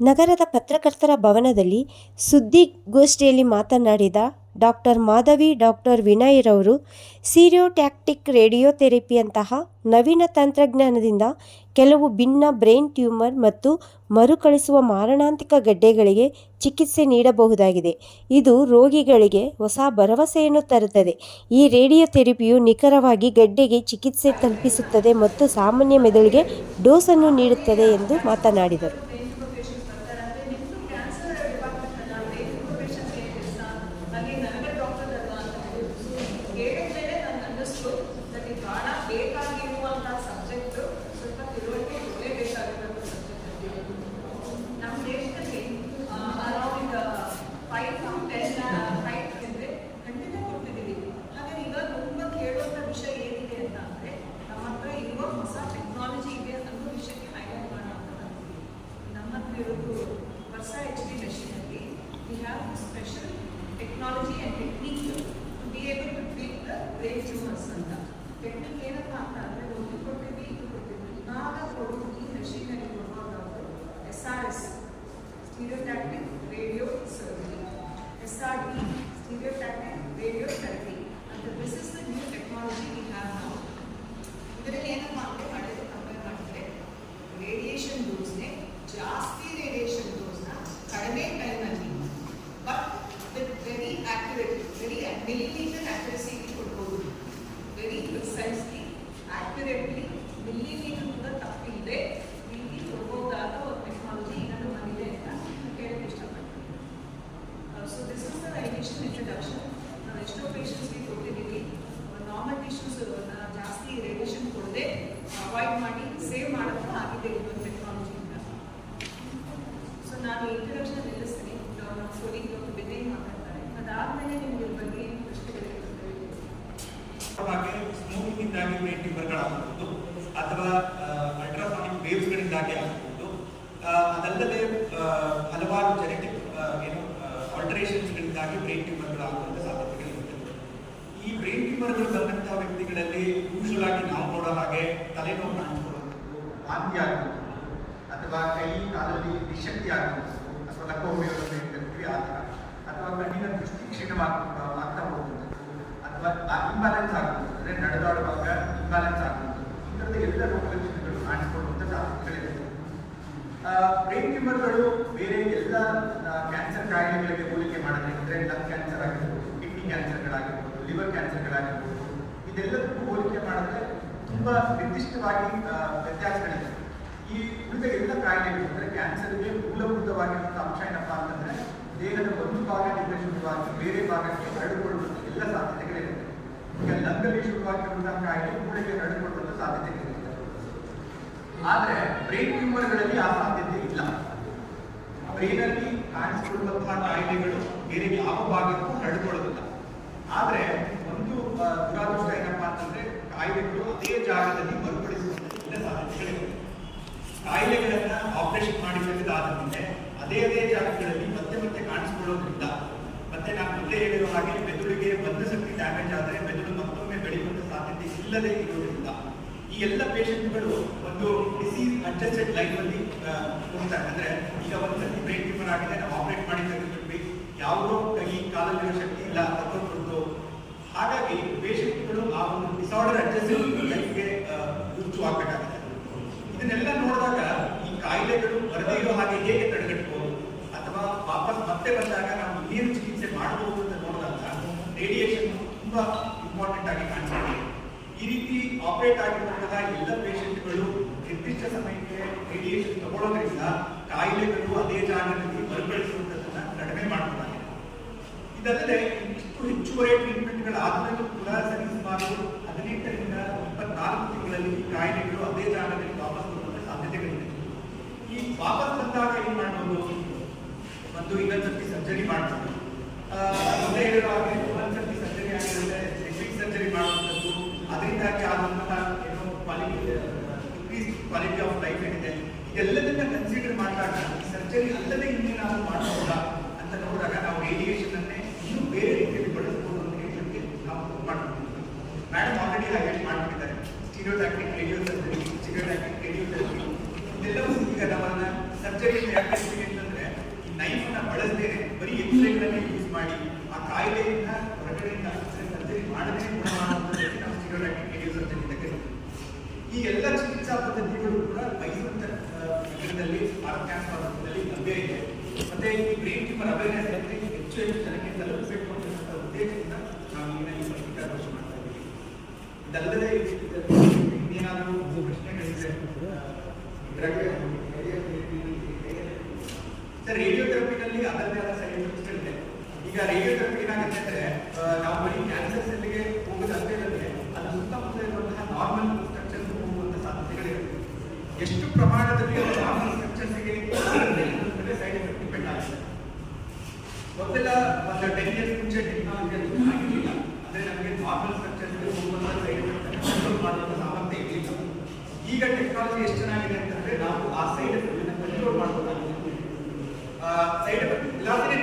ನಗರದ ಪತ್ರಕರ್ತರ ಭವನದಲ್ಲಿ ಸುದ್ದಿಗೋಷ್ಠಿಯಲ್ಲಿ ಮಾತನಾಡಿದ ಡಾಕ್ಟರ್ ಮಾಧವಿ, ಡಾಕ್ಟರ್ ವಿನಯ್ರವರು ಸೀರಿಯೋಟ್ಯಾಕ್ಟಿಕ್ ರೇಡಿಯೋಥೆರಪಿಯಂತಹ ನವೀನ ತಂತ್ರಜ್ಞಾನದಿಂದ ಕೆಲವು ಭಿನ್ನ ಬ್ರೈನ್ ಟ್ಯೂಮರ್ ಮತ್ತು ಮರುಕಳಿಸುವ ಮಾರಣಾಂತಿಕ ಗಡ್ಡೆಗಳಿಗೆ ಚಿಕಿತ್ಸೆ ನೀಡಬಹುದಾಗಿದೆ. ಇದು ರೋಗಿಗಳಿಗೆ ಹೊಸ ಭರವಸೆಯನ್ನು ತರುತ್ತದೆ. ಈ ರೇಡಿಯೋಥೆರಪಿಯು ನಿಖರವಾಗಿ ಗಡ್ಡೆಗೆ ಚಿಕಿತ್ಸೆ ತಲುಪಿಸುತ್ತದೆ ಮತ್ತು ಸಾಮಾನ್ಯ ಮೆದುಳಿಗೆ ಡೋಸನ್ನು ನೀಡುತ್ತದೆ ಎಂದು ಮಾತನಾಡಿದರು. ನಮ್ಮ ಹತ್ರ ಇರೋದು ವರ್ಷ H D ಮೆಷಿನಲ್ಲಿ we have special technology and technique to be able to treat the brain tumours ಅಂತ ಟೆಕ್ನಿಕ್ ಏನಪ್ಪ ಅಂತ ಮಾತಾಡ್ತಾರೆ ಅದಾದಮೇಲೆ ನಿಮಗೆ ಅಥವಾ ಅಲ್ಟ್ರಾಸಾನಿಕ್ ವೇವ್ಸ್ಗಳಿಂದಾಗಿ ಆಗಬಹುದು. ಅದಲ್ಲದೆ ಹಲವಾರು ಜೆನೆಟಿಕ್ ಏನು ಆಲ್ಟರೇಷನ್ಸ್ಗಳಿಂದಾಗಿ ಬ್ರೈನ್ ಟ್ಯೂಮರ್ಗಳಾಗುವಂಥ ಸಾಧ್ಯತೆಗಳಿರುತ್ತದೆ ಈ ಬ್ರೈನ್ ಟ್ಯೂಮರ್ಗಳು ಬಂದಂತಹ ವ್ಯಕ್ತಿಗಳಲ್ಲಿ ಯೂಶುವಲ್ ನಾವು ನೋಡೋ ಹಾಗೆ ತಲೆನೋವು ಕಾಣಿಸ್ಕೊಳ್ಳೋದು ವಾಂತಿ ಆಗುವುದು ಅಥವಾ ಕೈ, ಕಾಲಲ್ಲಿ ನಿಶಕ್ತಿ ಆಗಬಹುದು, ಅಥವಾ ಲಕೋಮಿಯೋದು ಹೇಳ್ತೀವಿ ಆ ಥರ ಅಥವಾ ಕಣ್ಣಿನ ದೃಷ್ಟಿ ಕ್ಷೀಣವಾಗ್ತಾ ಆಗ್ತಾ ಅಥವಾ ಇಂಬ್ಯಾಲೆನ್ಸ್ ಆಗುವುದು. ಅಂದರೆ ನಡೆದಾಡುವಾಗ ಇಂಬ್ಯಾಲೆನ್ಸ್ ಆಗುವುದು. ಈ ಎಲ್ಲ ರೋಗಲಕ್ಷಣಗಳು ಕಾಣಿಸಿಕೊಳ್ಳುವಂಥ ಸಾಧ್ಯತೆಗಳಿವೆ ಬ್ರೈನ್ ಟ್ಯೂಮರ್ಗಳು ಬೇರೆ ಎಲ್ಲ ಕ್ಯಾನ್ಸರ್ ಕಾಯಿಲೆಗಳಿಗೆ ಹೋಲಿಕೆ ಮಾಡಿದ್ರೆ ಅಂದರೆ ಲಂಗ್ ಕ್ಯಾನ್ಸರ್ ಆಗಿರ್ಬೋದು ಕಿಡ್ನಿ ಕ್ಯಾನ್ಸರ್ಗಳಾಗಿರ್ಬೋದು ಲಿವರ್ ಕ್ಯಾನ್ಸರ್ಗಳಾಗಿರ್ಬೋದು ಇದೆಲ್ಲದಕ್ಕೂ ಹೋಲಿಕೆ ಮಾಡಿದ್ರೆ ತುಂಬ ನಿರ್ದಿಷ್ಟವಾಗಿ ವ್ಯತ್ಯಾಸಗಳಿದೆ. ಈ ಉಳಿದ ಎಲ್ಲ ಕಾಯಿಲೆಗಳು ಅಂದರೆ ಕ್ಯಾನ್ಸರ್ಗೆ ಮೂಲಭೂತವಾಗಿರುವಂಥ ಅಂಶ ಏನಪ್ಪಾ ಅಂತಂದ್ರೆ ದೇಹದ ಒಂದು ಭಾಗದಿಂದ ಶುರುವಾಗಿ ಬೇರೆ ಭಾಗಕ್ಕೆ ಹರಡಿಕೊಳ್ಳುವುದು ಎಲ್ಲ ಸಾಧ್ಯತೆಗಳಿವೆ ಈಗ ಲಂಗಲ್ಲಿ ಶುರುವಾಗಿರುವಂತಹ ಕಾಯಿಲೆ ಮೂಳೆಗೆ ಹರಡಿಕೊಳ್ಳುವಂತಹ ಸಾಧ್ಯತೆಗಳಿರುತ್ತೆ. ಆದರೆ ಬ್ರೈನ್ ಟ್ಯೂಮರ್ಗಳಲ್ಲಿ ಆ ಸಾಧ್ಯತೆ ಇಲ್ಲ. ಬ್ರೈನಲ್ಲಿ ಕಾಣಿಸಿಕೊಳ್ಳುವಂತಹ ಕಾಯಿಲೆಗಳು ಬೇರೆ ಯಾವ ಭಾಗಕ್ಕೂ ಹರಡಿಕೊಳ್ಳುವುದಿಲ್ಲ. ಆದರೆ ಒಂದು ದುರಾದೃಷ್ಟ ಏನಪ್ಪಾ ಅಂತಂದ್ರೆ ಕಾಯಿಲೆಗಳು ಅದೇ ಜಾಗದಲ್ಲಿ ಮರುಪಡಿಸುವಂತಹ ಸಾಧ್ಯತೆಗಳಿವೆ. ಕಾಯಿಲೆಗಳನ್ನ ಆಪರೇಷನ್ ಮಾಡಿ ಮೇಲೆ ಅದೇ ಅದೇ ಕಾಣಿಸಿಕೊಳ್ಳೋದ್ರಿಂದ ಮತ್ತೆ ನಾನು ಮೊದಲೇ ಹೇಳಿರೋ ಹಾಗೆ ಮೆದುಳಿಗೆ ಬಂದ ಶಕ್ತಿ ಡ್ಯಾಮೇಜ್ ಆದರೆ ಮೆದುಳು ಮತ್ತೊಮ್ಮೆ ಬೆಳೆಯುವಂತ ಸಾಧ್ಯತೆ ಇಲ್ಲದೆ ಇರೋದ್ರಿಂದ ಈ ಎಲ್ಲ ಪೇಷಂಟ್ಗಳು ಒಂದು ಡಿಸೀಸ್ ಅಡ್ಜಸ್ಟೆಡ್ ಲೈಫ್ ಅಲ್ಲಿ ಆ, ಹೋಗ್ತಾರೆ. ಅಂದ್ರೆ ಈಗ ಒಂದು ಬ್ರೈನ್ ಟ್ಯೂಮರ್ ಆಗಿದೆ ನಾವು ಆಪರೇಟ್ ಮಾಡಿ ಯಾವ ಯಾವುದೋ ಕೈ ಕಾಲಲ್ಲಿರೋ ಶಕ್ತಿ ಇಲ್ಲ ತಗೊಂಡು ಹಾಗಾಗಿ ಪೇಷಂಟ್ಗಳು ಆ ಒಂದು ಡಿಸಾರ್ಡರ್ ಅಡ್ಜಸ್ಟೆಡ್ ಲೈಫ್ಗೆ ರುಜು ಆಗ್ಬೇಕಾಗುತ್ತೆ ಇದನ್ನೆಲ್ಲ ನೋಡಿದಾಗ ಈ ಕಾಯಿಲೆಗಳು ಬರದೇ ಇರೋ ಹಾಗೆ ಹೇಗೆ ತಡೆಗಟ್ಟಬಹುದು ಅಥವಾ ಮತ್ತೆ ಬಂದಾಗ ನಾವು ನೀರು ಚಿಕಿತ್ಸೆ ಮಾಡಬಹುದು ಅಂತ ನೋಡಿದಾಗ ರೇಡಿಯೇಷನ್ ತುಂಬಾ ಇಂಪಾರ್ಟೆಂಟ್ ಆಗಿ ಕಾಣಿಸ್ತದೆ ಈ ರೀತಿ ಆಪರೇಟ್ ಆಗಿರುವಂತಹ ಎಲ್ಲ ಪೇಷಂಟ್ಗಳು ನಿರ್ದಿಷ್ಟ ಸಮಯಕ್ಕೆ ರೇಡಿಯೇಷನ್ ತಗೊಳ್ಳೋದ್ರಿಂದ ಕಾಯಿಲೆಗಳು ಅದೇ ಜಾಗದಲ್ಲಿ ಮರುಕಳಿಸುವಂಥದ್ದನ್ನ ಕಡಿಮೆ ಮಾಡಬಹುದಾಗಿದೆ ಇದಲ್ಲದೆ ಇಷ್ಟು ಹೆಚ್ಚುವರಿ ಟ್ರೀಟ್ಮೆಂಟ್ಗಳಾದ್ಮೇಲೂ ಕೂಡ ಸರಿಸುಮಾರು ಹದಿನೆಂಟರಿಂದ ಇಪ್ಪತ್ನಾಲ್ಕು ತಿಂಗಳಲ್ಲಿ ಕಾಯಿಲೆಗಳು ಅದೇ ಜಾಗದಲ್ಲಿ ವಾಪಸ್ ಬರುವಂತ ಸಾಧ್ಯತೆಗಳಿದೆ ಈ ವಾಪಸ್ ಬಂದಾಗ ಏನ್ ಮಾಡ್ಬೋದು ಒಂದು ಇನ್ನೊಂದ್ಸತಿ ಸರ್ಜರಿ ಮಾಡ್ಬೋದು ಮೊದಲೇ ಹೇಳಿರೋ ಹಾಗೆ ಒಂದ್ಸತಿ ಸರ್ಜರಿ ಆಗಿರುತ್ತೆ, ರಿಪೀಟ್ ಸರ್ಜರಿ ಮಾಡುವಂಥದ್ದು. ಅದರಿಂದಾಗಿ ಆದಂತಹ ಏನೋ quality increase quality of life ಏನಿದೆ. ಇದೆಲ್ಲದನ್ನ ಕನ್ಸಿಡರ್ ಮಾಡಿದಾಗ ಸರ್ಜರಿ ಅಲ್ಲದೆ ಇನ್ನೇನಾದ್ರೂ ಮಾಡಬಹುದಾ ಅಂತ ನೋಡಿದಾಗ ನಾವು ರೇಡಿಯೇಷನ್ ಯೂಸ್ ಮಾಡಿ ಆ ಕಾಯಿಲೆಯಿಂದ ಹೊರಗಡೆಯಿಂದ ಸರ್ಜರಿ ಮಾಡದೇ ಗುಣ ಮಾಡುವಂಥದ್ದಕ್ಕೆ ನಾವು ಸ್ಟೀರಿಯೋಟೈಪಿಕ್ ರೇಡಿಯೋ ಸರ್ಜರಿ ಅಂತ ಕರಿತೀವಿ ಈ ಎಲ್ಲ ಚಿಕಿತ್ಸಾ ಪದ್ಧತಿಗಳು ಕೂಡ ಮೈಸೂರು ನಗರದಲ್ಲಿ ಲಭ್ಯ ಇದೆ ಮತ್ತೆ ಈ ಬ್ರೈನ್ ಟ್ಯೂಮರ್ ಅವೇರ್ನೆಸ್ ಬಗ್ಗೆ ಹೆಚ್ಚು ಹೆಚ್ಚು ಜನಕ್ಕೆ ತಲುಪಬೇಕು ಅಂತಕ್ಕಂಥ ಉದ್ದೇಶದಿಂದ ನಾವು ಈಗ ಈ ಪತ್ರಿಕಾಗೋಷ್ಠಿ ಮಾಡ್ತಾ ಇದ್ದೀವಿ ಇದಲ್ಲದೆ ಇನ್ನೇನಾದರೂ ಪ್ರಶ್ನೆಗಳಿದ್ರೆ ಸರ್ ರೇಡಿಯೋಥೆರಪಿನಲ್ಲಿ ಎಫೆಕ್ಟ್ಸ್ಗಳಿದೆ ಈಗ ರೇಡಿಯೋಥೆರಪಿ ಏನಾಗುತ್ತೆ ಅಂದ್ರೆ ನಾವು ಬರೀ ಕ್ಯಾನ್ಸರ್ ಸೆಲ್ಗೆ ಹೋಗೋದಷ್ಟೇ ಅಲ್ಲದೆ ಅದು ಸುತ್ತಮುತ್ತ ಇರುವಂತಹ ನಾರ್ಮಲ್ ಸ್ಟ್ರಕ್ಚರ್ಸ್ ಹೋಗುವಂತ ಸಾಧ್ಯತೆಗಳಿರುತ್ತೆ ಎಷ್ಟು ಪ್ರಮಾಣದಲ್ಲಿ ನಾರ್ಮಲ್ ಸ್ಟ್ರಕ್ಚರ್ಸ್ಗೆ ಸೈಡ್ ಎಫೆಕ್ಟ್ ಡಿಪೆಂಡ್ ಆಗುತ್ತೆ. ಮೊದಲೆಲ್ಲ ಒಂದು ಟೆನ್ ಇಯರ್ಸ್ ಮುಂಚೆ ಟೆಕ್ನಾಲಜಿ ಅದು ಆಗಿರಲಿಲ್ಲ. ಅಂದ್ರೆ ನಮಗೆ ನಾರ್ಮಲ್ ಸ್ಟ್ರಕ್ಚರ್ಸ್ಗೆ ಹೋಗುವಂತ ಸೈಡ್ ಎಫೆಕ್ಟ್ ಕಂಟ್ರೋಲ್ ಸಾಮರ್ಥ್ಯ ಇರಲಿಲ್ಲ. ಈಗ ಟೆಕ್ನಾಲಜಿ ಎಷ್ಟು ಚೆನ್ನಾಗಿದೆ ಅಂತಂದ್ರೆ, ನಾವು ಆ ಸೈಡ್ ಎಫೆಕ್ಟ್ ಕಂಟ್ರೋಲ್ ಮಾಡಬಹುದಾಗಿದೆ ಸೈಡ್ ಎಫೆಕ್ಟ್ ಇಲ್ಲಾಂದ್ರೆ